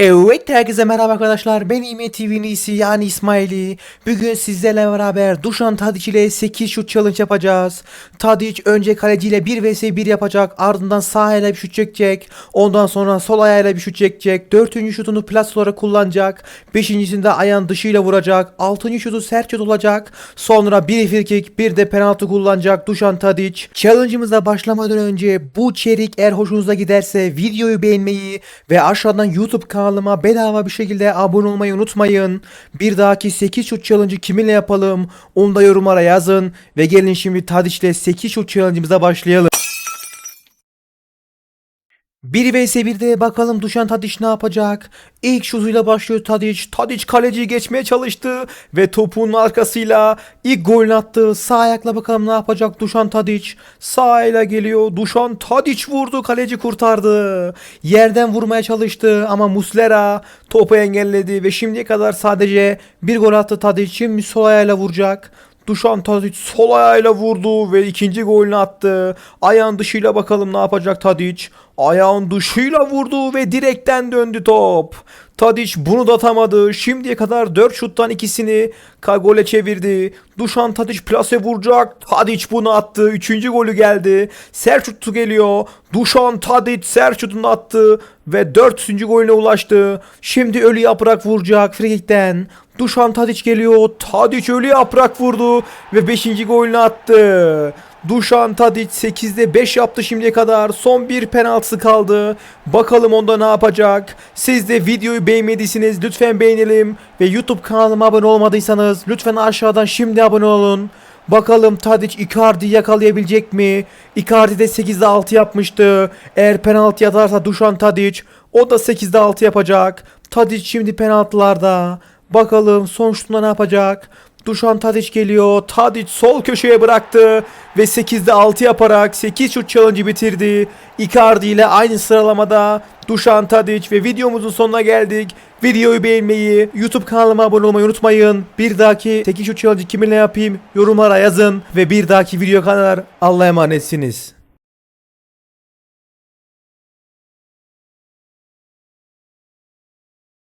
Evet herkese merhaba arkadaşlar. Ben İme TV'nin iyisi yani İsmail'i. Bugün sizlerle beraber Duşan Tadic ile 8 şut challenge yapacağız. Tadic önce kaleciyle 1 vs 1 yapacak ardından sağ ayağıyla bir şut çekecek Ondan sonra sol ayağıyla bir şut çekecek Dördüncü şutunu plas olarak kullanacak Beşincisinde ayağın dışıyla vuracak Altıncı şutu sert şut olacak Sonra bir free kick bir de penaltı kullanacak Duşan Tadic Challenge'ımıza başlamadan önce bu içerik eğer hoşunuza giderse videoyu beğenmeyi ve aşağıdan YouTube kanalıma bedava bir şekilde abone olmayı unutmayın. Bir dahaki 8 şut challenge'ı kiminle yapalım onu da yorumlara yazın ve gelin şimdi Tadiç'le 8 şut challenge'ımıza başlayalım. 1 vs 1'de bakalım Duşan Tadiç ne yapacak? İlk şutuyla başlıyor Tadiç. Tadiç kaleciyi geçmeye çalıştı ve topun arkasıyla ilk golünü attı. Sağ ayakla bakalım ne yapacak Duşan Tadiç. Sağ ayağıyla geliyor. Duşan Tadiç vurdu. Kaleci kurtardı. Yerden vurmaya çalıştı ama Muslera topu engelledi ve şimdiye kadar sadece bir gol attı Tadiç. Şimdi sol ayağıyla vuracak. Duşan Tadic sol ayağıyla vurdu ve ikinci golünü attı. Ayağın dışıyla bakalım ne yapacak Tadic. Ayağın dışıyla vurdu ve direkten döndü top. Tadic bunu da atamadı. Şimdiye kadar 4 şuttan ikisini ka- gole çevirdi. Duşan Tadic plase vuracak. Tadic bunu attı. Üçüncü golü geldi. Sert şutu geliyor. Duşan Tadic sert şutunu attı ve 4. golüne ulaştı. Şimdi ölü yaprak vuracak frikikten. Duşan Tadic geliyor. Tadic ölü yaprak vurdu ve 5. golünü attı. Duşan Tadic 8'de 5 yaptı şimdiye kadar. Son bir penaltısı kaldı. Bakalım onda ne yapacak. Siz de videoyu beğenmediyseniz lütfen beğenelim. Ve YouTube kanalıma abone olmadıysanız lütfen aşağıdan şimdi abone olun. Bakalım Tadic Icardi'yi yakalayabilecek mi? Icardi de 8'de 6 yapmıştı. Eğer penaltı atarsa Duşan Tadic o da 8'de 6 yapacak. Tadic şimdi penaltılarda. Bakalım son şutunda ne yapacak? Duşan Tadic geliyor. Tadic sol köşeye bıraktı ve 8'de 6 yaparak 8 şut challenge'ı bitirdi. Icardi ile aynı sıralamada Duşan Tadic ve videomuzun sonuna geldik. Videoyu beğenmeyi, YouTube kanalıma abone olmayı unutmayın. Bir dahaki 8 şut challenge kiminle yapayım yorumlara yazın ve bir dahaki video kadar Allah'a emanetsiniz.